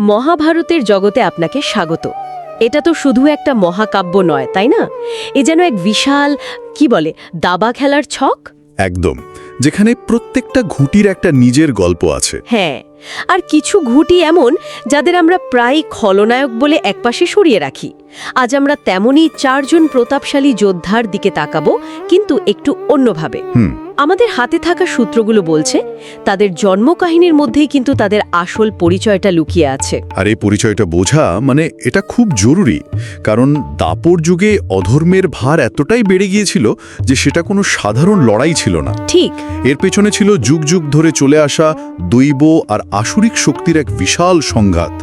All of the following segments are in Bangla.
মহাভারতের জগতে আপনাকে স্বাগত। এটা তো শুধু একটা মহাকাব্য নয় তাই না? এ যেন এক বিশাল কি বলে দাবা খেলার ছক? একদম। যেখানে প্রত্যেকটা ঘুটির একটা নিজের গল্প আছে। হ্যাঁ। আর কিছু ঘুটি এমন যাদের আমরা প্রায় খলনায়ক বলে একপাশে সরিয়ে রাখি। আজ আমরা তেমনই চারজন প্রতাপশালী যোদ্ধার দিকে তাকাবো কিন্তু একটু অন্যভাবে। আমাদের হাতে থাকা সূত্রগুলো বলছে তাদের জন্মকাহিনীর মধ্যেই কিন্তু তাদের আসল পরিচয়টা লুকিয়ে আছে। আর এই পরিচয়টা বোঝা মানে এটা খুব জরুরি কারণ দাপর যুগে অধর্মের ভার এতটাই বেড়ে গিয়েছিল যে সেটা কোনো সাধারণ লড়াই ছিল না। ঠিক। এর পেছনে ছিল যুগ যুগ ধরে চলে আসা দৈব আর আসুরিক শক্তির এক বিশাল সংঘাত।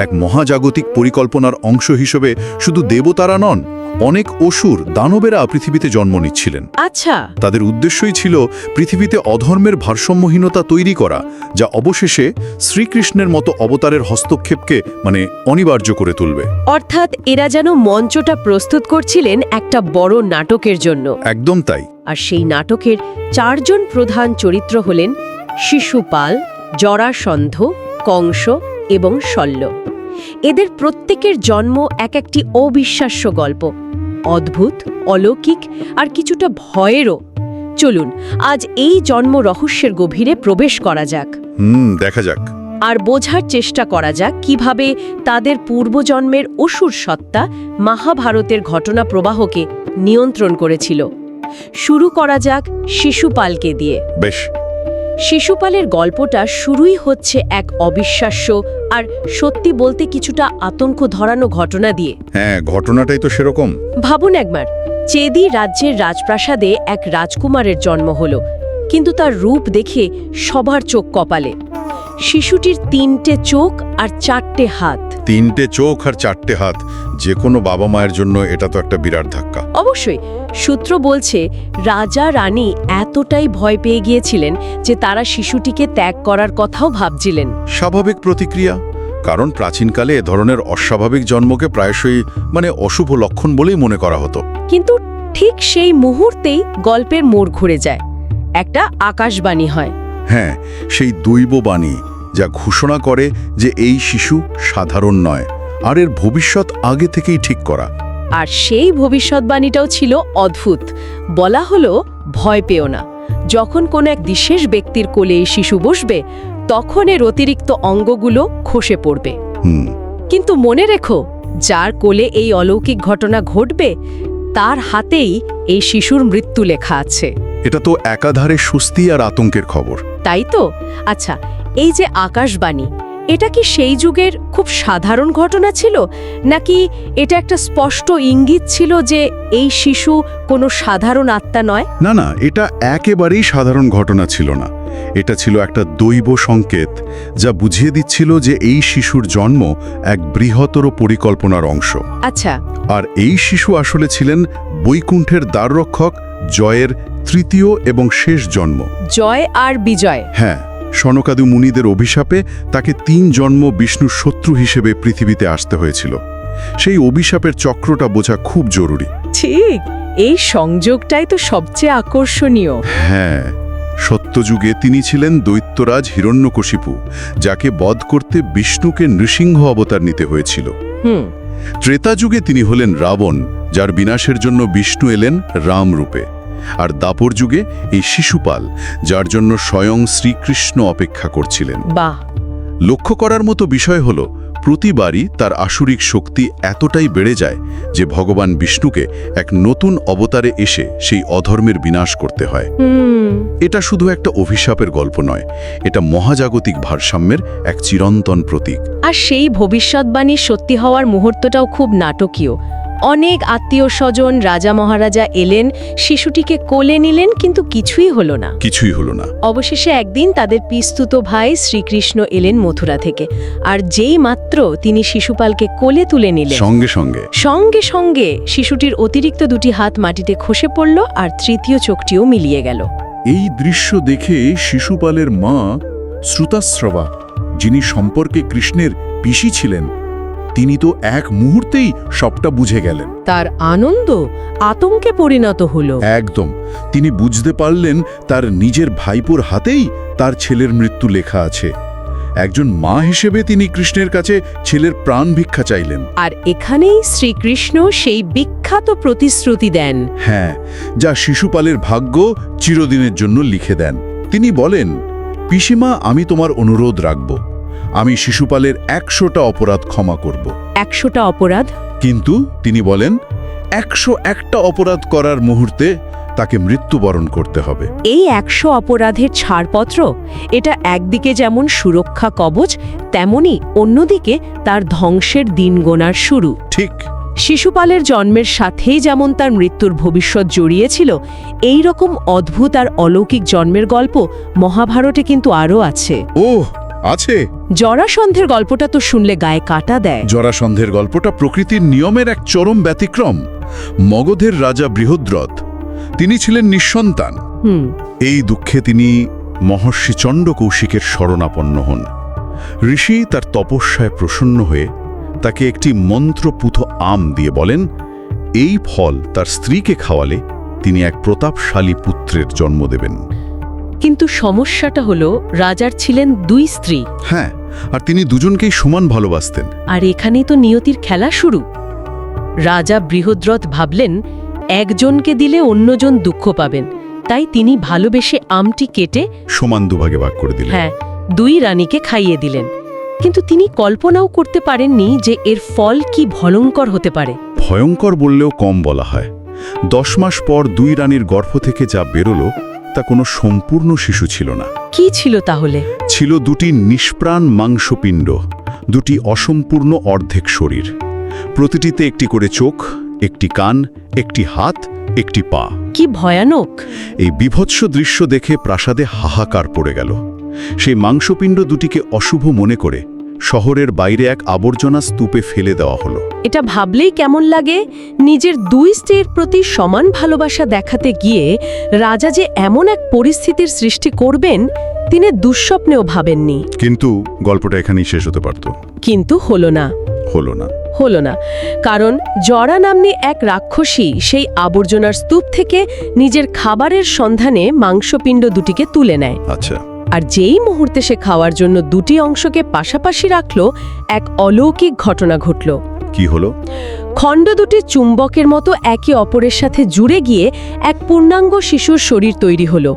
এক মহাজাগতিক পরিকল্পনার অংশ হিসেবে শুধু দেবতারা নন অনেক অসুর দানবেরা পৃথিবীতে জন্ম নিচ্ছিলেন। আচ্ছা। তাদের উদ্দেশ্যই ছিল পৃথিবীতে অধর্মের ভারসাম্যহীনতা তৈরি করা যা অবশেষে শ্রীকৃষ্ণের মতো অবতারের হস্তক্ষেপকে মানে অনিবার্য করে তুলবে। অর্থাৎ এরা যেন মঞ্চটা প্রস্তুত করছিলেন একটা বড় নাটকের জন্য। একদম তাই। আর সেই নাটকের চারজন প্রধান চরিত্র হলেন শিশুপাল জরাসন্ধ কংস এবং শল্য। এদের প্রত্যেকের জন্ম এক একটি অবিশ্বাস্য গল্প। অদ্ভুত অলৌকিক আর কিছুটা ভয়েরও। চলুন আজ এই জন্ম রহস্যের গভীরে প্রবেশ করা যাক। হুম দেখা যাক। আর বোঝার চেষ্টা করা যাক কীভাবে তাদের পূর্বজন্মের অসুর সত্তা মহাভারতের ঘটনা প্রবাহকে নিয়ন্ত্রণ করেছিল। শুরু করা যাক শিশুপালকে দিয়ে। বেশ। শিশুপালের গল্পটা শুরুই হচ্ছে এক অবিশ্বাস্য আর সত্যি বলতে কিছুটা আতঙ্ক ধরানো ঘটনা দিয়ে। হ্যাঁ ঘটনাটাই তো সেরকম। ভাবুন একবার চেদি রাজ্যের রাজপ্রাসাদে এক রাজকুমারের জন্ম হলো কিন্তু তার রূপ দেখে সবার চোখ কপালে। শিশুটির তিনটে চোখ আর চারটে হাত। তিনটে চোখ আর চারটে হাত। যে কোনো বাবা মায়ের জন্য এটা তো একটা বিরাট ধাক্কা। অবশ্যই সূত্র বলছে রাজা রানী এতটাই ভয় পেয়ে গিয়েছিলেন যে তারা শিশুটিকে ত্যাগ করার কথাও ভাবছিলেন। স্বাভাবিক প্রতিক্রিয়া কারণ প্রাচীনকালে এ ধরনের অস্বাভাবিক জন্মকে প্রায়শই মানে অশুভ লক্ষণ বলেই মনে করা হতো। কিন্তু ঠিক সেই মুহূর্তেই গল্পের মোড় ঘুরে যায় একটা আকাশবাণী হয়। হ্যাঁ সেই দৈব বাণী যা ঘোষণা করে যে এই শিশু সাধারণ নয়। আর এর ভবিষ্যৎ আগে থেকেই ঠিক করা। আর সেই ভবিষ্যৎবাণীটাও ছিল অদ্ভুত। বলা হলো ভয় পেও না। যখন কোনো এক বিশেষ ব্যক্তির কোলে এই শিশু বসবে তখন এর অতিরিক্ত অঙ্গগুলো খসে পড়বে। কিন্তু মনে রেখো যার কোলে এই অলৌকিক ঘটনা ঘটবে তার হাতেই এই শিশুর মৃত্যু লেখা আছে। এটা তো একাধারে স্বস্তি আর আতঙ্কের খবর। তাই তো? আচ্ছা এই যে আকাশবাণী এটা কি সেই যুগের খুব সাধারণ ঘটনা ছিল? নাকি এটা একটা স্পষ্ট ইঙ্গিত ছিল যে এই শিশু কোনো সাধারণ আত্মা নয়? না না এটা একেবারেই সাধারণ ঘটনা ছিল না। এটা ছিল একটা দৈব সংকেত যা বুঝিয়ে দিচ্ছিল যে এই শিশুর জন্ম এক বৃহত্তর পরিকল্পনার অংশ। আচ্ছা। আর এই শিশু আসলে ছিলেন বৈকুণ্ঠের দ্বাররক্ষক জয়ের তৃতীয় এবং শেষ জন্ম। জয় আর বিজয়। হ্যাঁ। সনকাদু মুনিদের অভিশাপে তাকে তিন জন্ম বিষ্ণুর শত্রু হিসেবে পৃথিবীতে আসতে হয়েছিল। সেই অভিশাপের চক্রটা বোঝা খুব জরুরি। ঠিক এই সংযোগটাই তো সবচেয়ে আকর্ষণীয়। হ্যাঁ সত্যযুগে তিনি ছিলেন দৈত্যরাজ হিরণ্যকশিপু যাকে বধ করতে বিষ্ণুকে নৃসিংহ অবতার নিতে হয়েছিল। হুম। ত্রেতা যুগে তিনি হলেন রাবণ যার বিনাশের জন্য বিষ্ণু এলেন রাম রূপে আর দাপর যুগে এই শিশুপাল যার জন্য স্বয়ং শ্রীকৃষ্ণ অপেক্ষা করছিলেন। বাহ। লক্ষ্য করার মতো বিষয় হল প্রতিবারই তার আসুরিক শক্তি এতটাই বেড়ে যায় যে ভগবান বিষ্ণুকে এক নতুন অবতারে এসে সেই অধর্মের বিনাশ করতে হয়। এটা শুধু একটা অভিশাপের গল্প নয় এটা মহাজাগতিক ভারসাম্যের এক চিরন্তন প্রতীক। আর সেই ভবিষ্যৎবাণী সত্যি হওয়ার মুহূর্তটাও খুব নাটকীয়। অনেক আত্মীয় স্বজন রাজা মহারাজা এলেন শিশুটিকে কোলে নিলেন কিন্তু কিছুই হলো না। কিছুই হলো না। অবশেষে একদিন তাদের পিস্তুত ভাই শ্রীকৃষ্ণ এলেন মথুরা থেকে। আর যেই মাত্র তিনি শিশুপালকে কোলে তুলে নিলেন সঙ্গে সঙ্গে। সঙ্গে সঙ্গে শিশুটির অতিরিক্ত দুটি হাত মাটিতে খসে পড়ল আর তৃতীয় চোখটিও মিলিয়ে গেল। এই দৃশ্য দেখে শিশুপালের মা শ্রুতাশ্রবা যিনি সম্পর্কে কৃষ্ণের পিসি ছিলেন তিনি তো এক মুহূর্তেই সবটা বুঝে গেলেন। তার আনন্দ আতঙ্কে পরিণত হলো। একদম। তিনি বুঝতে পারলেন তার নিজের ভাইপোর হাতেই তার ছেলের মৃত্যু লেখা আছে। একজন মা হিসেবে তিনি কৃষ্ণের কাছে ছেলের প্রাণ ভিক্ষা চাইলেন। আর এখানেই শ্রীকৃষ্ণ সেই বিখ্যাত প্রতিশ্রুতি দেন। হ্যাঁ যা শিশুপালের ভাগ্য চিরদিনের জন্য লিখে দেন। তিনি বলেন পিসিমা আমি তোমার অনুরোধ রাখব। আমি শিশুপালের একশোটা অপরাধ ক্ষমা করব। একশোটা অপরাধ? কিন্তু তিনি বলেন একশো একটা অপরাধ করার মুহূর্তে তাকে মৃত্যুবরণ করতে হবে। এই একশো অপরাধের ছাড়পত্র এটা একদিকে যেমন সুরক্ষা কবচ তেমনি অন্যদিকে তার ধ্বংসের দিন গোনার শুরু। ঠিক। শিশুপালের জন্মের সাথেই যেমন তার মৃত্যুর ভবিষ্যৎ জড়িয়েছিল এই রকম অদ্ভুত আর অলৌকিক জন্মের গল্প মহাভারতে কিন্তু আরও আছে। ও আছে। জরাসন্ধের গল্পটা তো শুনলে গায়ে কাটা দেয়। জরাসন্ধের গল্পটা প্রকৃতির নিয়মের এক চরম ব্যতিক্রম মগধের রাজা বৃহদ্রথ। তিনি ছিলেন নিঃসন্তান। এই দুঃখে তিনি মহর্ষি চণ্ড কৌশিকের শরণাপন্ন হন। ঋষি তার তপস্যায় প্রসন্ন হয়ে তাকে একটি মন্ত্রপুথ আম দিয়ে বলেন এই ফল তার স্ত্রীকে খাওয়ালে তিনি এক প্রতাপশালী পুত্রের জন্ম দেবেন। কিন্তু সমস্যাটা হলো রাজার ছিলেন দুই স্ত্রী। হ্যাঁ আর তিনি দুজনকেই সমান ভালোবাসতেন। আর এখানেই তো নিয়তির খেলা শুরু। রাজা বৃহদ্রথ ভাবলেন একজনকে দিলে অন্যজন দুঃখ পাবেন। তাই তিনি ভালোবেসে আমটি কেটে সমান দুভাগে ভাগ করে দিলেন। হ্যাঁ দুই রানীকে খাইয়ে দিলেন। কিন্তু তিনি কল্পনাও করতে পারেননি যে এর ফল কি ভয়ঙ্কর হতে পারে। ভয়ঙ্কর বললেও কম বলা হয়। দশ মাস পর দুই রানীর গর্ভ থেকে যা বেরোলো তা কোনো সম্পূর্ণ শিশু ছিল না। কি ছিল তাহলে? ছিল দুটি নিষ্প্রাণ মাংসপিণ্ড দুটি অসম্পূর্ণ অর্ধেক শরীর। প্রতিটিতে একটি করে চোখ একটি কান একটি হাত একটি পা। কি ভয়ানক! এই বিভৎস দৃশ্য দেখে প্রাসাদে হাহাকার পড়ে গেল। সেই মাংসপিণ্ড দুটিকে অশুভ মনে করে শহরের বাইরে এক আবর্জনা স্তূপে ফেলে দেওয়া হলো। এটা ভাবলেই কেমন লাগে? নিজের দুই স্ত্রীর প্রতি সমান ভালোবাসা দেখাতে গিয়ে রাজা যে এমন এক পরিস্থিতির সৃষ্টি করবেন তিনি দুঃস্বপ্নেও ভাবেননি। কিন্তু গল্পটা এখানেই শেষ হতে পারত। কিন্তু হলো না। হলো না। হলো না। কারণ জরা নাম্নী এক রাক্ষসী সেই আবর্জনার স্তূপ থেকে নিজের খাবারের সন্ধানে মাংসপিণ্ড দুটিকে তুলে নেয়। আচ্ছা। আর যেই মুহূর্তে সে খাওয়ার জন্য দুটি অংশকে পাশাপাশি রাখল এক অলৌকিক ঘটনা ঘটল। কি হলো? খণ্ড দুটি চুম্বকের মতো একে অপরের সাথে জুড়ে গিয়ে এক পূর্ণাঙ্গ শিশুর শরীর তৈরি হলো।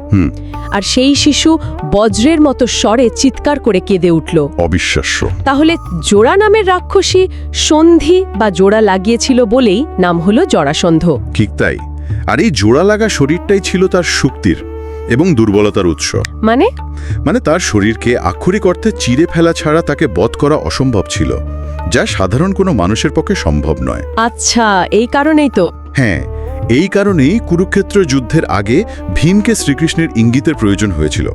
আর সেই শিশু বজ্রের মতো স্বরে চিৎকার করে কেঁদে উঠল। অবিশ্বাস্য। তাহলে জোড়া নামের রাক্ষসী সন্ধি বা জোড়া লাগিয়েছিল বলেই নাম হলো জরাসন্ধ। ঠিক তাই। আর এই জোড়া লাগা শরীরটাই ছিল তার শক্তির। এবং দুর্বলতার উৎস। মানে? মানে তার শরীরকে আক্ষরিক অর্থে চিরে ফেলা ছাড়া তাকে বধ করা অসম্ভব ছিল যা সাধারণ কোনো মানুষের পক্ষে সম্ভব নয়। আচ্ছা এই কারণেই তো। হ্যাঁ এই কারণেই কুরুক্ষেত্র যুদ্ধের আগে ভীমকে শ্রীকৃষ্ণের ইঙ্গিতের প্রয়োজন হয়েছিল।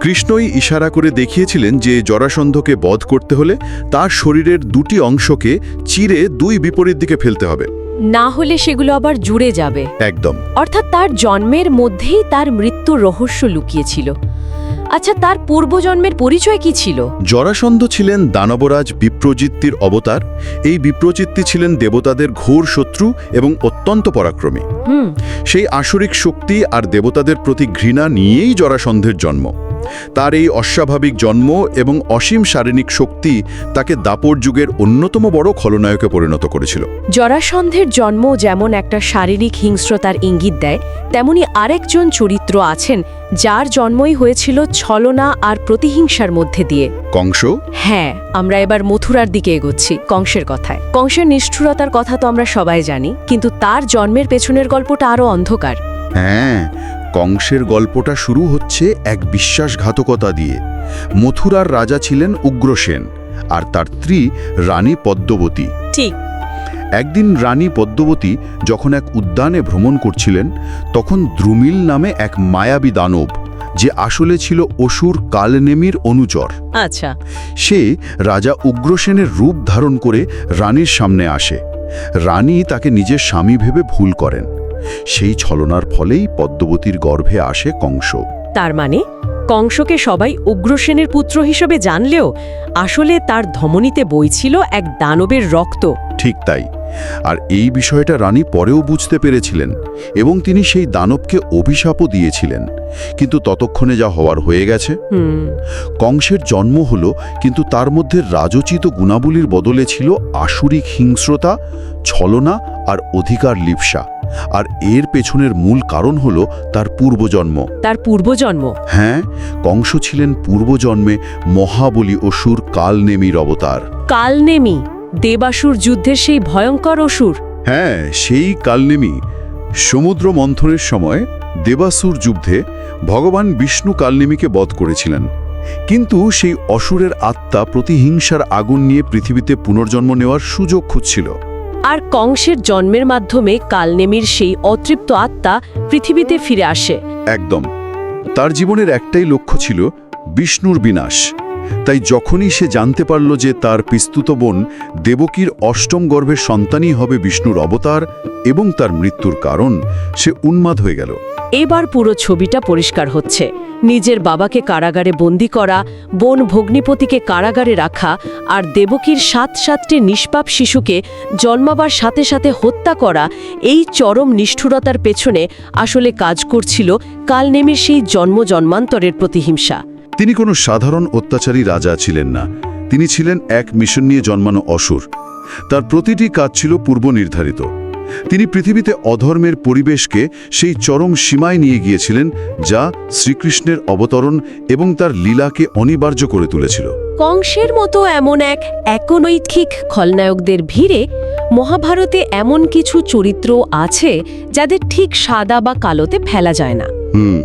কৃষ্ণই ইশারা করে দেখিয়েছিলেন যে জরাসন্ধকে বধ করতে হলে তার শরীরের দুটি অংশকে চিরে দুই বিপরীত দিকে ফেলতে হবে। না হলে সেগুলো আবার জুড়ে যাবে। একদম। অর্থাৎ তার জন্মের মধ্যেই তার মৃত্যুর রহস্য লুকিয়েছিল। আচ্ছা তার পূর্বজন্মের পরিচয় কি ছিল? জরাসন্ধ ছিলেন দানবরাজ বিপ্রজিত্তির অবতার। এই বিপ্রজিত্তি ছিলেন দেবতাদের ঘোর শত্রু এবং অত্যন্ত পরাক্রমী। হুম। সেই আসরিক শক্তি আর দেবতাদের প্রতি ঘৃণা নিয়েই জরাসন্ধের জন্ম। তার এই অস্বাভাবিক জন্ম এবং অসীম শারীরিক শক্তি তাকে দাপর যুগের অন্যতম বড় খলনায়কে পরিণত করেছিল। জরাসন্ধের জন্ম যেমন একটা শারীরিক হিংস্রতার ইঙ্গিত দেয় তেমনি আরেকজন চরিত্র আছেন যার জন্মই হয়েছিল ছলনা আর প্রতিহিংসার মধ্যে দিয়ে। কংস? হ্যাঁ আমরা এবার মথুরার দিকে এগোচ্ছি কংসের কথায়। কংসের নিষ্ঠুরতার কথা তো আমরা সবাই জানি কিন্তু তার জন্মের পেছনের গল্পটা আরও অন্ধকার। হ্যাঁ কংসের গল্পটা শুরু হচ্ছে এক বিশ্বাসঘাতকতা দিয়ে। মথুরার রাজা ছিলেন উগ্রসেন আর তার স্ত্রী রানী পদ্মবতী। ঠিক। একদিন রানী পদ্মবতী যখন এক উদ্যানে ভ্রমণ করছিলেন তখন দ্রুমিল নামে এক মায়াবী দানব যে আসলে ছিল অসুর কালনেমির অনুচর। আচ্ছা। সে রাজা উগ্রসেনের রূপ ধারণ করে রানীর সামনে আসে। রানী তাকে নিজের স্বামী ভেবে ভুল করেন। সেই ছলনার ফলেই পদ্মবতীর গর্ভে আসে কংস। তার মানে কংসকে সবাই উগ্রসেনের পুত্র হিসেবে জানলেও আসলে তার ধমনীতে বইছিল এক দানবের রক্ত। ঠিক তাই। আর এই বিষয়টা রানী পরেও বুঝতে পেরেছিলেন এবং তিনি সেই দানবকে অভিশাপও দিয়েছিলেন। কিন্তু ততক্ষণে যা হওয়ার হয়ে গেছে। হুম। কংসের জন্ম হলো কিন্তু তার মধ্যে রাজোচিত গুণাবলীর বদলে ছিল আসুরিক হিংস্রতা ছলনা আর অধিকার লিপসা। আর এর পেছনের মূল কারণ হল তার পূর্বজন্ম। তার পূর্বজন্ম। হ্যাঁ কংস ছিলেন পূর্বজন্মে মহাবলী অসুর কালনেমির অবতার। কালনেমি দেবাসুর যুদ্ধের সেই ভয়ঙ্কর অসুর। হ্যাঁ সেই কালনেমি। সমুদ্র মন্থনের সময় দেবাসুর যুদ্ধে ভগবান বিষ্ণু কালনেমিকে বধ করেছিলেন। কিন্তু সেই অসুরের আত্মা প্রতিহিংসার আগুন নিয়ে পৃথিবীতে পুনর্জন্ম নেওয়ার সুযোগ খুঁজছিল। আর কংসের জন্মের মাধ্যমে কালনেমির সেই অতৃপ্ত আত্মা পৃথিবীতে ফিরে আসে। একদম। তার জীবনের একটাই লক্ষ্য ছিল বিষ্ণুর বিনাশ। তাই যখনই সে জানতে পারল যে তার পিস্তুত বোন দেবকীর অষ্টম গর্ভের সন্তানই হবে বিষ্ণুর অবতার এবং তার মৃত্যুর কারণ, সে উন্মাদ হয়ে গেল। এবার পুরো ছবিটা পরিষ্কার হচ্ছে। নিজের বাবাকে কারাগারে বন্দি করা, বোন ভগ্নিপতিকে কারাগারে রাখা আর দেবকীর সাত সাতটি নিষ্পাপ শিশুকে জন্মাবার সাথে সাথে হত্যা করা, এই চরম নিষ্ঠুরতার পেছনে আসলে কাজ করছিল কালনেমির সেই জন্ম জন্মান্তরের প্রতিহিংসা। তিনি কোনো সাধারণ অত্যাচারী রাজা ছিলেন না। তিনি ছিলেন এক মিশন নিয়ে জন্মানো অসুর। তার প্রতিটি কাজ ছিল পূর্ব নির্ধারিত তিনি পৃথিবীতে অধর্মের পরিবেশকে সেই চরম সীমায় নিয়ে গিয়েছিলেন যা শ্রীকৃষ্ণের অবতরণ এবং তার লীলাকে অনিবার্য করে তুলেছিল। কংসের মতো এমন এক একনৈতিক খলনায়কদের ভিড়ে মহাভারতে এমন কিছু চরিত্র আছে যাদের ঠিক সাদা বা কালোতে ফেলা যায় না। হুম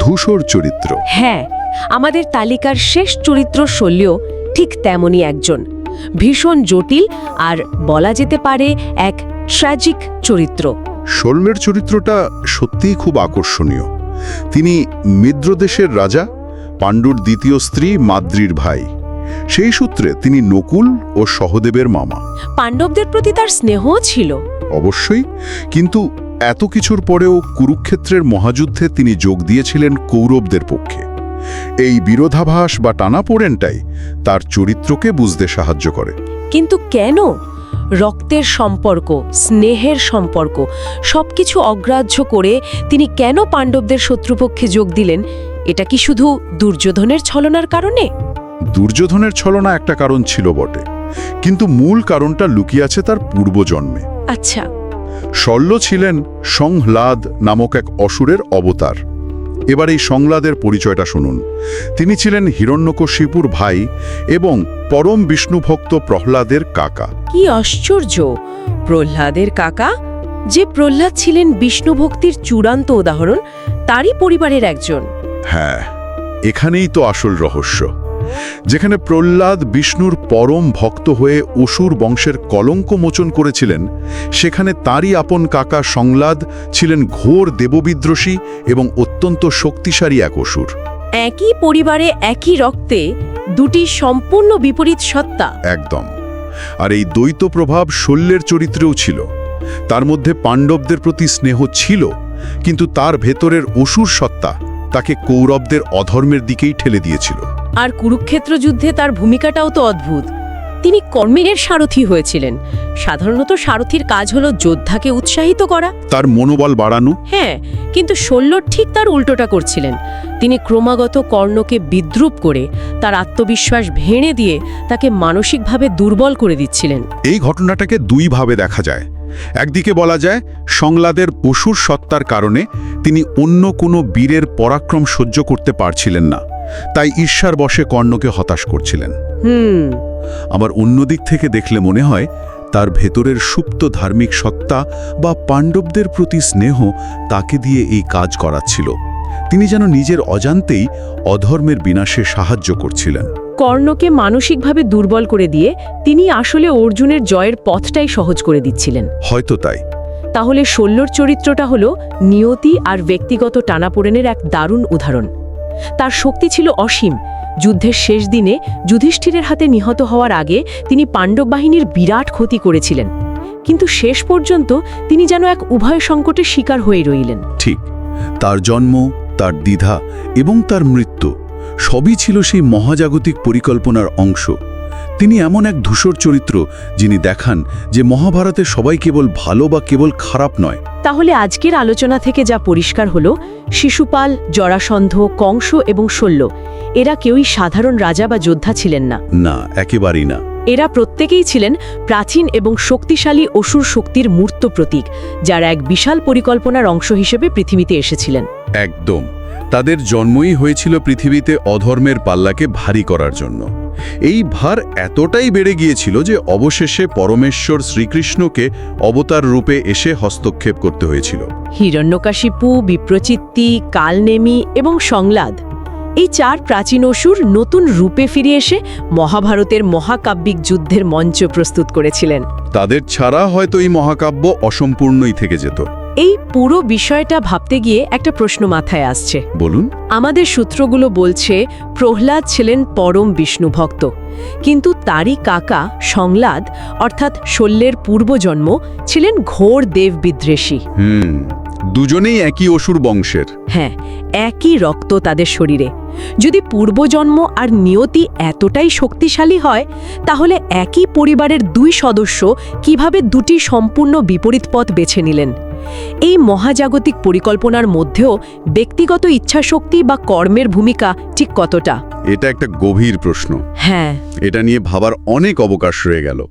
ধূসর চরিত্র। হ্যাঁ আমাদের তালিকার শেষ চরিত্র শল্য ঠিক তেমনই একজন। ভীষণ জটিল আর বলা যেতে পারে এক ট্র্যাজিক চরিত্র। শোলমের চরিত্রটা সত্যিই খুব আকর্ষণীয়। তিনি মিদ্রদেশের রাজা পাণ্ডুর দ্বিতীয় স্ত্রী মাদ্রির ভাই। সেই সূত্রে তিনি নকুল ও সহদেবের মামা। পাণ্ডবদের প্রতি তার স্নেহ ছিল। অবশ্যই কিন্তু এত কিছুর পরেও কুরুক্ষেত্রের মহাযুদ্ধে তিনি যোগ দিয়েছিলেন কৌরবদের পক্ষে। এই বিরোধাভাস বা টানাপোড়েনটাই তার চরিত্রকে বুঝতে সাহায্য করে। কিন্তু কেন? রক্তের সম্পর্ক স্নেহের সম্পর্ক সবকিছু অগ্রাহ্য করে তিনি কেন পাণ্ডবদের শত্রুপক্ষে যোগ দিলেন? এটা কি শুধু দুর্যোধনের ছলনার কারণে? দুর্যোধনের ছলনা একটা কারণ ছিল বটে কিন্তু মূল কারণটা লুকিয়ে আছে তার পূর্বজন্মে। আচ্ছা। শল্য ছিলেন সংহ্লাদ নামক এক অসুরের অবতার। এবার এই সংলাদের পরিচয়টা শুনুন। তিনি ছিলেন হিরণ্যকশিপুর ভাই এবং পরম বিষ্ণুভক্ত প্রহ্লাদের কাকা। কি আশ্চর্য! প্রহ্লাদের কাকা? যে প্রহ্লাদ ছিলেন বিষ্ণুভক্তির চূড়ান্ত উদাহরণ তারই পরিবারের একজন। হ্যাঁ এখানেই তো আসল রহস্য। যেখানে প্রহ্লাদ বিষ্ণুর পরম ভক্ত হয়ে অসুর বংশের কলঙ্ক মোচন করেছিলেন সেখানে তারই আপন কাকা সংলাদ ছিলেন ঘোর দেববিদ্রোষী এবং অত্যন্ত শক্তিশালী এক অসুর। একই পরিবারে একই রক্তে দুটি সম্পূর্ণ বিপরীত সত্তা। একদম। আর এই দ্বৈত প্রভাব শল্যের চরিত্রেও ছিল। তার মধ্যে পাণ্ডবদের প্রতি স্নেহ ছিল কিন্তু তার ভেতরের অসুর সত্তা তাকে কৌরবদের অধর্মের দিকেই ঠেলে দিয়েছিল। আর কুরুক্ষেত্র যুদ্ধে তার ভূমিকাটাও তো অদ্ভুত। তিনি কর্মের সারথি হয়েছিলেন। সাধারণত সারথির কাজ হলো যোদ্ধাকে উৎসাহিত করা। তার মনোবল বাড়ানো। হ্যাঁ কিন্তু শল্য ঠিক তার উল্টোটা করছিলেন। তিনি ক্রমাগত কর্ণকে বিদ্রুপ করে তার আত্মবিশ্বাস ভেঙে দিয়ে তাকে মানসিকভাবে দুর্বল করে দিচ্ছিলেন। এই ঘটনাটাকে দুইভাবে দেখা যায়। একদিকে বলা যায় সংলাদের অসুর সত্তার কারণে তিনি অন্য কোনো বীরের পরাক্রম সহ্য করতে পারছিলেন না। তাই ঈর্ষার বশে কর্ণকে হতাশ করছিলেন। হুম। আবার অন্য দিক থেকে দেখলে মনে হয় তার ভেতরের সুপ্ত ধার্মিক সত্তা বা পাণ্ডবদের প্রতি স্নেহ তাকে দিয়ে এই কাজ করাচ্ছিল। তিনি যেন নিজের অজান্তেই অধর্মের বিনাশে সাহায্য করছিলেন। কর্ণকে মানসিকভাবে দুর্বল করে দিয়ে তিনি আসলে অর্জুনের জয়ের পথটাই সহজ করে দিচ্ছিলেন। হয়তো তাই। তাহলে শল্যর চরিত্রটা হল নিয়তি আর ব্যক্তিগত টানাপোড়েনের এক দারুণ উদাহরণ। তার শক্তি ছিল অসীম। যুদ্ধের শেষ দিনে যুধিষ্ঠিরের হাতে নিহত হওয়ার আগে তিনি পাণ্ডব বাহিনীর বিরাট ক্ষতি করেছিলেন। কিন্তু শেষ পর্যন্ত তিনি যেন এক উভয় সংকটের শিকার হয়ে রইলেন। ঠিক, তার জন্ম, তার দ্বিধা এবং তার মৃত্যু সবই ছিল সেই মহাজাগতিক পরিকল্পনার অংশ। তিনি এমন এক ধূসর চরিত্র যিনি দেখান যে মহাভারতে সবাই কেবল ভালো বা কেবল খারাপ নয়। তাহলে আজকের আলোচনা থেকে যা পরিষ্কার হল শিশুপাল জরাসন্ধ কংস এবং শল্য এরা কেউই সাধারণ রাজা বা যোদ্ধা ছিলেন না। না একেবারেই না। এরা প্রত্যেকেই ছিলেন প্রাচীন এবং শক্তিশালী অসুর শক্তির মূর্ত প্রতীক যারা এক বিশাল পরিকল্পনার অংশ হিসেবে পৃথিবীতে এসেছিলেন। একদম। তাদের জন্মই হয়েছিল পৃথিবীতে অধর্মের পাল্লাকে ভারী করার জন্য। এই ভার এতটাই বেড়ে গিয়েছিল যে অবশেষে পরমেশ্বর শ্রীকৃষ্ণকে অবতার রূপে এসে হস্তক্ষেপ করতে হয়েছিল। হিরণ্যকাশিপু বিপ্রচিত্তি কালনেমি এবং সংলাদ এই চার প্রাচীন অসুর নতুন রূপে ফিরে এসে মহাভারতের মহাকাব্যিক যুদ্ধের মঞ্চ প্রস্তুত করেছিলেন। তাদের ছাড়া হয়তো এই মহাকাব্য অসম্পূর্ণই থেকে যেত। এই পুরো বিষয়টা ভাবতে গিয়ে একটা প্রশ্ন মাথায় আসছে। বলুন। আমাদের সূত্রগুলো বলছে প্রহ্লাদ ছিলেন পরম বিষ্ণু ভক্ত। কিন্তু তারই কাকা সংলাদ অর্থাৎ শল্যের পূর্বজন্ম ছিলেন ঘোর দেব বিদ্বেষী। হুম দুজনেই একই অসুর বংশের। হ্যাঁ একই রক্ত তাদের শরীরে। যদি পূর্বজন্ম আর নিয়তি এতটাই শক্তিশালী হয় তাহলে একই পরিবারের দুই সদস্য কীভাবে দুটি সম্পূর্ণ বিপরীত পথ বেছে নিলেন? এই মহাজাগতিক পরিকল্পনার মধ্যেও ব্যক্তিগত ইচ্ছাশক্তি বা কর্মের ভূমিকা ঠিক কতটা? এটা একটা গভীর প্রশ্ন। হ্যাঁ। এটা নিয়ে ভাবার অনেক অবকাশ রয়ে গেল।